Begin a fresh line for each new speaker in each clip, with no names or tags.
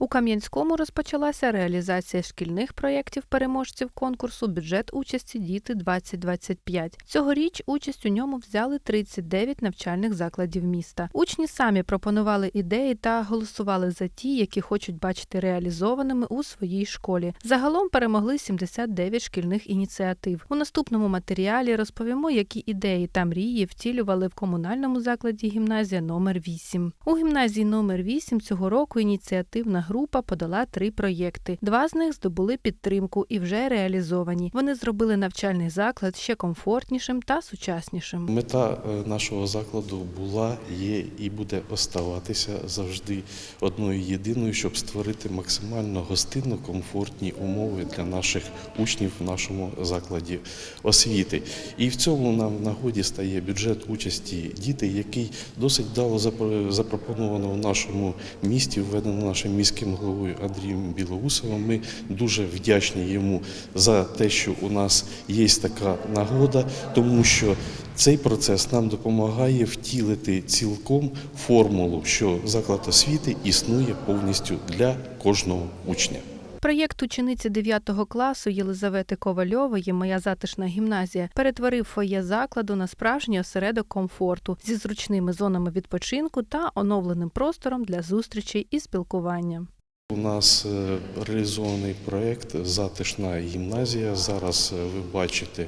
У Кам'янському розпочалася реалізація шкільних проєктів переможців конкурсу Бюджет участі діти 2025 Цьогоріч участь у ньому взяли 39 навчальних закладів міста. Учні самі пропонували ідеї та голосували за ті, які хочуть бачити реалізованими у своїй школі. Загалом перемогли 79 шкільних ініціатив. У наступному матеріалі розповімо, які ідеї та мрії втілювали в комунальному закладі гімназія номер 8 У гімназії номер 8 цього року ініціативна група подала три проєкти. Два з них здобули підтримку і вже реалізовані. Вони зробили навчальний заклад ще комфортнішим та сучаснішим.
Мета е, нашого закладу була, є і буде оставатися завжди одною єдиною, щоб створити максимально гостинно комфортні умови для наших учнів в нашому закладі освіти. І в цьому нам в нагоді стає бюджет участі дітей, який досить запро- запропоновано в нашому місті, введено нашим міським головою Андрієм Білоусовим. Ми дуже вдячні йому за те, що у нас є така нагода, тому що цей процес нам допомагає втілити цілком формулу, що заклад освіти існує повністю для кожного учня.
Проєкт учениці 9 класу Єлизавети Ковальової Моя затишна гімназія перетворив фоє закладу на справжній осередок комфорту зі зручними зонами відпочинку та оновленим простором для зустрічей і спілкування.
У нас е, реалізований проєкт Затишна гімназія. Зараз е, ви бачите,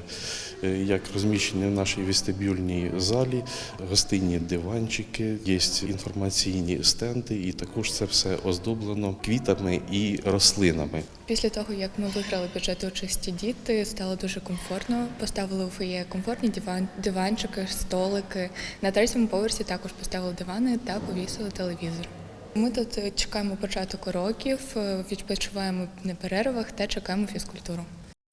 е, як розміщені в нашій вестибюльній залі гостинні диванчики, є інформаційні стенди, і також це все оздоблено квітами і рослинами.
Після того, як ми виграли бюджет участі діти, стало дуже комфортно. Поставили у фоє комфортні диван, диванчики, столики. На третьому поверсі також поставили дивани та повісили телевізор. Ми тут е, чекаємо початок уроків, е, відпочиваємо на перервах та чекаємо фізкультуру.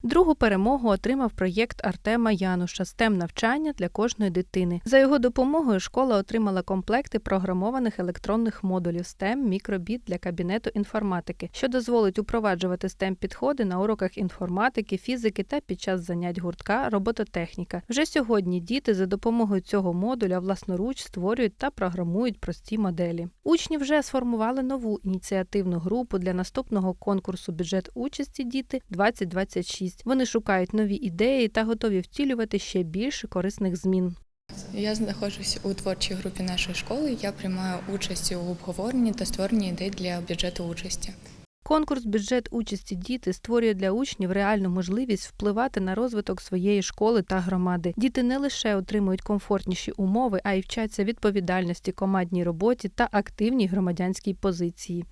Другу перемогу отримав проєкт Артема Януша STEM навчання для кожної дитини. За його допомогою школа отримала комплекти програмованих електронних модулів STEM мікробіт для кабінету інформатики, що дозволить упроваджувати STEM підходи на уроках інформатики, фізики та під час занять гуртка робототехніка. Вже сьогодні діти за допомогою цього модуля власноруч створюють та програмують прості моделі. Учні вже сформували нову ініціативну групу для наступного конкурсу бюджет участі діти 2026 вони шукають нові ідеї та готові втілювати ще більше корисних змін.
Я знаходжусь у творчій групі нашої школи. Я приймаю участь у обговоренні та створенні ідей для бюджету участі.
Конкурс бюджет участі діти створює для учнів реальну можливість впливати на розвиток своєї школи та громади. Діти не лише отримують комфортніші умови, а й вчаться відповідальності, командній роботі та активній громадянській позиції.